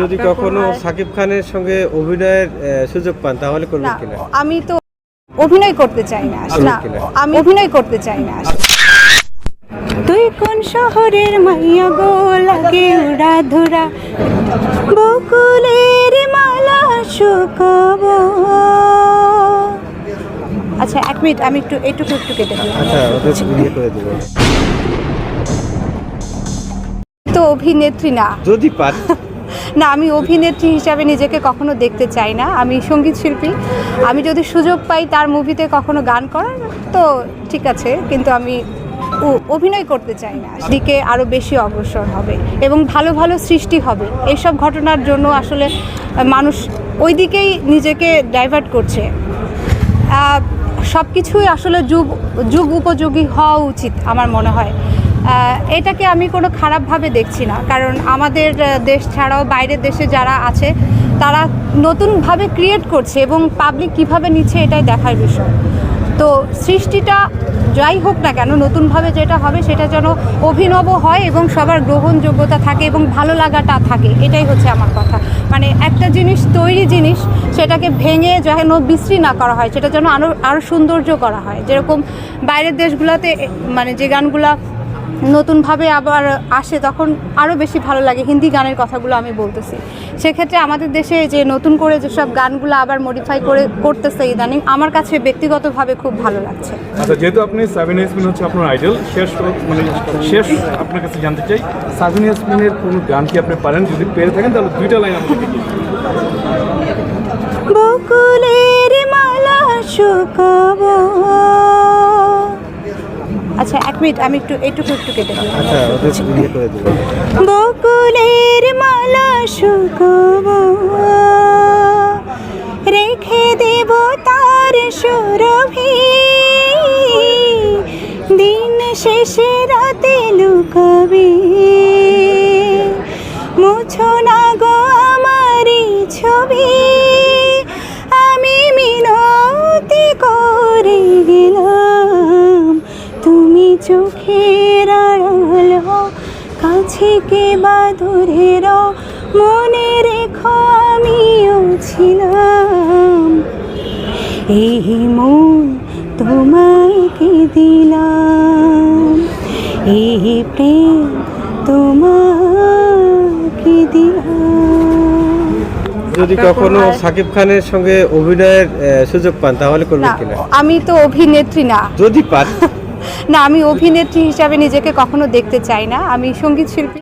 যদি কখনো সাকিব খানের সঙ্গে অভিনয়ের সুযোগ পান তাহলে করবেন না কিনা? আমি তো অভিনয় করতে চাই না আমি অভিনয় করতে চাই না। তুই কোন শহরের মাইয়া গো লাগে উড়া ধুরা। বকুলের মালা শুকাবো। আচ্ছা এক মিনিট আমি একটু এটুকু একটু কেটে আচ্ছা তো অভিনেত্রী না। যদি পান না, আমি অভিনেত্রী হিসাবে নিজেকে কখনো দেখতে চাই না। আমি সংগীত শিল্পী। আমি যদি সুযোগ পাই তার মুভিতে কখনো গান করার, তো ঠিক আছে, কিন্তু আমি অভিনয় করতে চাই না। দিকে আরও বেশি অগ্রসর হবে এবং ভালো ভালো সৃষ্টি হবে। এইসব ঘটনার জন্য আসলে মানুষ ওই দিকেই নিজেকে ডাইভার্ট করছে। সব কিছুই আসলে যুগ যুগ উপযোগী হওয়া উচিত আমার মনে হয়। এটাকে আমি কোনো খারাপভাবে দেখছি না। কারণ আমাদের দেশ ছাড়াও বাইরের দেশে যারা আছে, তারা নতুনভাবে ক্রিয়েট করছে এবং পাবলিক কীভাবে নিচ্ছে এটাই দেখার বিষয়। তো সৃষ্টিটা যাই হোক না কেন, নতুনভাবে যেটা হবে সেটা যেন অভিনব হয় এবং সবার গ্রহণযোগ্যতা থাকে এবং ভালো লাগাটা থাকে, এটাই হচ্ছে আমার কথা। মানে একটা জিনিস তৈরি জিনিস, সেটাকে ভেঙে যেন বিশ্রী না করা হয়, সেটা যেন আরও আরও সৌন্দর্য করা হয়। যেরকম বাইরের দেশগুলোতে মানে যে গানগুলা নতুনভাবে আবার আসে তখন আরও বেশি ভালো লাগে হিন্দি গানের কথাগুলো আমি বলতেছি। সেক্ষেত্রে আমাদের দেশে যে নতুন করে যেসব গানগুলো আবার মডিফাই করে করতেছে ইদানিং আমার কাছে ব্যক্তিগতভাবে খুব ভালো লাগছে। আচ্ছা যেহেতু আপনি সাবিন ইয়াসমিন হচ্ছে আপনার আইডল শেষ মানে শেষ আপনার কাছে জানতে চাই সাবিন ইয়াসমিনের কোনো গান কি আপনি পারেন? যদি পেরে থাকেন তাহলে দুইটা লাইন আমাকে বকুলের আচ্ছা এক মিনিট আমি একটু এটুকু একটু কেটে দিই। আচ্ছা ইয়ে বকুলের মালা শুকাবো। চোখের আড়াল কাছে কে বা রও মনে রেখো আমিও ছিলাম। এই মন তোমাকে দিলাম? এই প্রেম তোমাকে দিলাম। যদি কখনো সাকিব খানের সঙ্গে অভিনয়ের সুযোগ পান তাহলে করবেন কিনা? আমি তো অভিনেত্রী না। যদি পান। না আমি অভিনেত্রী হিসাবে নিজেকে কখনো দেখতে চাই না। আমি সংগীত শিল্পী